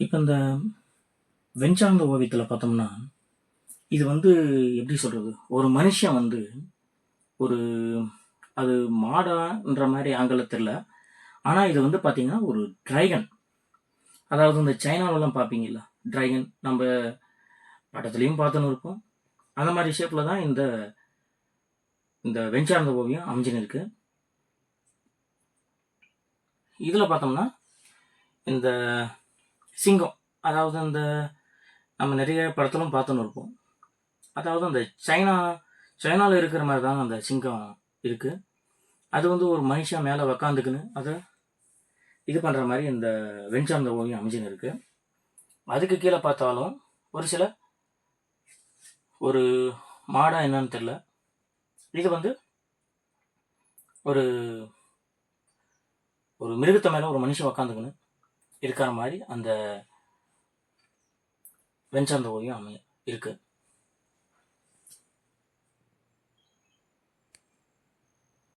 இப்போ இந்த வெஞ்சார்ந்த ஓவியத்தில் பார்த்தோம்னா இது வந்து எப்படி சொல்கிறது ஒரு மனுஷன் வந்து ஒரு அது மாடான்ற மாதிரி ஆங்கிலத்தில் ஆனால் இது வந்து பார்த்திங்கன்னா ஒரு ட்ரைகன் அதாவது இந்த சைனாவிலலாம் பார்ப்பீங்கல்ல ட்ரைகன் நம்ம படத்துலையும் பார்த்துன்னு இருப்போம். அந்த மாதிரி ஷேப்பில் தான் இந்த இந்த வெஞ்சார்ந்த ஓவியம் அமைஞ்சுன்னு இருக்குது இதில் பார்த்தோம்னா இந்த சிங்கம். அதாவது அந்த நம்ம நிறைய படத்திலும் பார்த்துன்னு இருப்போம். அதாவது அந்த சைனா சைனாவில் இருக்கிற மாதிரி தான் அந்த சிங்கம் இருக்குது அது வந்து ஒரு மனுஷன் மேலே உக்காந்துக்குன்னு அதை இது பண்ணுற மாதிரி இந்த வெஞ்சாந்த ஓவியம் அமைஞ்சுன்னு இருக்குது அதுக்கு கீழே பார்த்தாலும் ஒரு சில ஒரு மாடா என்னன்னு தெரில இது வந்து ஒரு ஒரு மிருகத்தை மேலே ஒரு மனுஷன் உக்காந்துக்குன்னு இருக்கிற மாதிரி அந்த வெஞ்சந்த ஓவியம் அமைய இருக்குது